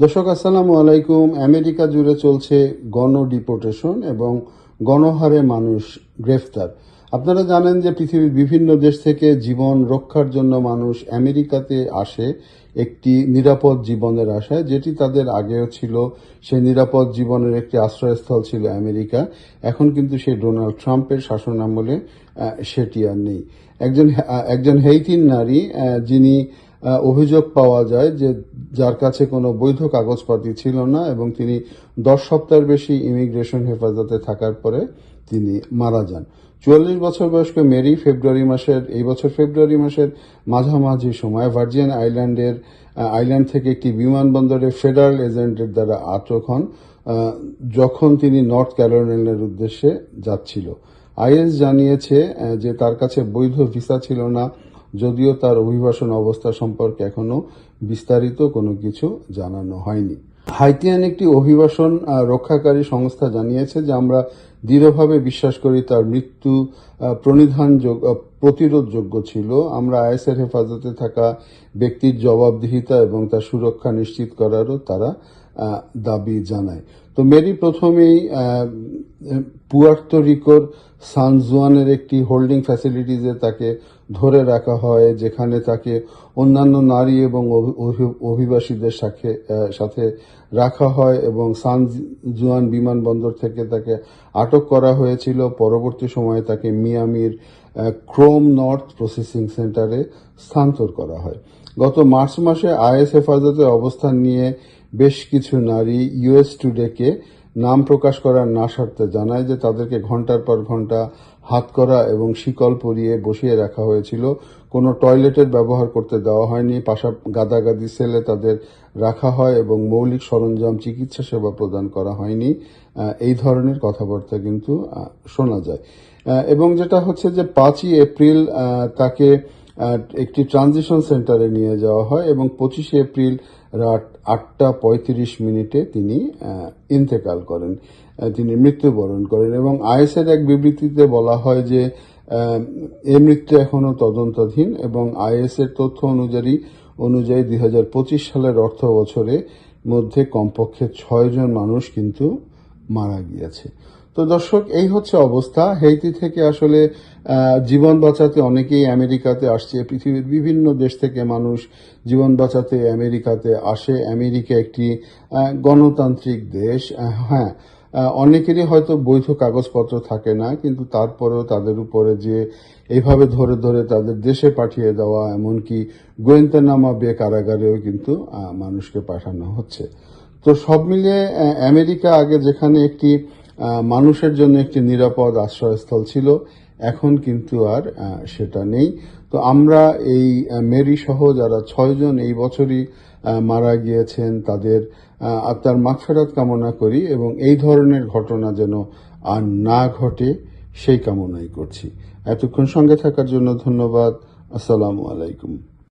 দর্শক, আসসালামু আলাইকুম। আমেরিকা জুড়ে চলছে গণ ডিপোর্টেশন এবং গণহারে মানুষ গ্রেফতার। আপনারা জানেন যে পৃথিবীর বিভিন্ন দেশ থেকে জীবন রক্ষার জন্য মানুষ আমেরিকাতে আসে একটি নিরাপদ জীবনের আশায়, যেটি তাদের আগেও ছিল। সেই নিরাপদ জীবনের একটি আশ্রয়স্থল ছিল আমেরিকা। এখন কিন্তু সেই ডোনাল্ড ট্রাম্পের শাসন আমলে সেটি আর নেই। একজন একজন হেইতিন নারী যিনি অভিযোগ পাওয়া যায় যে যার কাছে কোনো বৈধ কাগজপাতি ছিল না এবং তিনি দশ সপ্তাহের বেশি ইমিগ্রেশন হেফাজতে থাকার পরে তিনি মারা যান। চুয়াল্লিশ বছর বয়স্ক মেরি ফেব্রুয়ারি মাসের, এই বছর ফেব্রুয়ারি মাসের মাঝামাঝি সময় ভার্জিন আইল্যান্ডের আইল্যান্ড থেকে একটি বিমানবন্দরে ফেডারেল এজেন্টের দ্বারা আটক হন যখন তিনি নর্থ ক্যারোলাইনার উদ্দেশ্যে যাচ্ছিল। আইএস জানিয়েছে যে তার কাছে বৈধ ভিসা ছিল না যদিও তার অভিবাসন অবস্থা সম্পর্কে এখনও বিস্তারিত কোনো কিছু জানানো হয়নি। হাইতিয়ান একটি অভিবাসন রক্ষাকারী সংস্থা জানিয়েছে যে আমরা দৃঢ়ভাবে বিশ্বাস করি তার মৃত্যু প্রণিধান প্রতিরোধযোগ্য ছিল। আমরা আইএসের হেফাজতে থাকা ব্যক্তির জবাবদিহিতা এবং তার সুরক্ষা নিশ্চিত করারও তারা দাবি জানায়। তো মেরি প্রথমেই আহ, পুয়ার্তো রিকোর সান জুয়ানের একটি হোল্ডিং ফ্যাসিলিটিজে তাকে ধরে রাখা হয় যেখানে তাকে অন্যান্য নারী এবং অভি- অভি- অভিবাসীদের সাথে সাথে রাখা হয় এবং সানজুয়ান বিমানবন্দর থেকে তাকে আটক করা হয়েছিল। পরবর্তী সময়ে তাকে মিয়ামির ক্রোম নর্থ প্রসেসিং সেন্টারে স্থানান্তর করা হয়। গত মার্চ মাসে আইএস হেফাজতে অবস্থান নিয়ে বেশ কিছু নারী ইউএস টুডেকে নাম প্রকাশ করার না স্বার্থে জানায় যে তাদেরকে ঘণ্টার পর ঘণ্টা হাত করা এবং শিকল পরিয়ে বসিয়ে রাখা হয়েছিল। কোনো টয়লেটের ব্যবহার করতে দেওয়া হয়নি। পাশা গাদাগাদি সেলে তাদের রাখা হয় এবং মৌলিক সরঞ্জাম চিকিৎসা সেবা প্রদান করা হয়নি। এই ধরনের কথাবার্তা কিন্তু শোনা যায়। এবং যেটা হচ্ছে যে পাঁচই এপ্রিল তাকে একটি ট্রানজিশন সেন্টারে নিয়ে যাওয়া হয় এবং পঁচিশে এপ্রিল রাত আটটা পঁয়ত্রিশ মিনিটে তিনি ইন্তেকাল করেন। তিনি মৃত্যুবরণ করেন এবং আইএসের এক বিবৃতিতে বলা হয় যে এই মৃত্যু এখনও তদন্তাধীন এবং আইএসের তথ্য অনুযায়ী অনুযায়ী দুই হাজার পঁচিশ সালের অর্থ বছরে মধ্যে কমপক্ষে ছয় জন মানুষ কিন্তু মারা গিয়েছে। তো দর্শক, এই হচ্ছে অবস্থা। হেইতি থেকে আসলে জীবন বাঁচাতে অনেকেই আমেরিকাতে আসছে। পৃথিবীর বিভিন্ন দেশ থেকে মানুষ জীবন বাঁচাতে আমেরিকাতে আসে। আমেরিকা একটি গণতান্ত্রিক দেশ। হ্যাঁ অনেকেরই হয়তো বৈধ কাগজপত্র থাকে না, কিন্তু তারপরেও তাদের উপরে যে এইভাবে ধরে ধরে তাদের দেশে পাঠিয়ে দেওয়া, এমনকি গোয়েন্তানামা বে কারাগারেও কিন্তু মানুষকে পাঠানো হচ্ছে। তো সব মিলিয়ে আমেরিকা আগে যেখানে একটি মানুষের জন্য একটি নিরাপদ আশ্রয়স্থল ছিল। এখন কিন্তু আর সেটা নেই। তো আমরা এই মেরি সহ যারা ছয়জন এই বছরই মারা গিয়েছেন, তাদের আত্মার মাগফেরাত কামনা করি এবং এই ধরনের ঘটনা যেন আর না ঘটে, সেই কামনাই করছি। এতক্ষণ সঙ্গে থাকার জন্য ধন্যবাদ। আসসালামু আলাইকুম।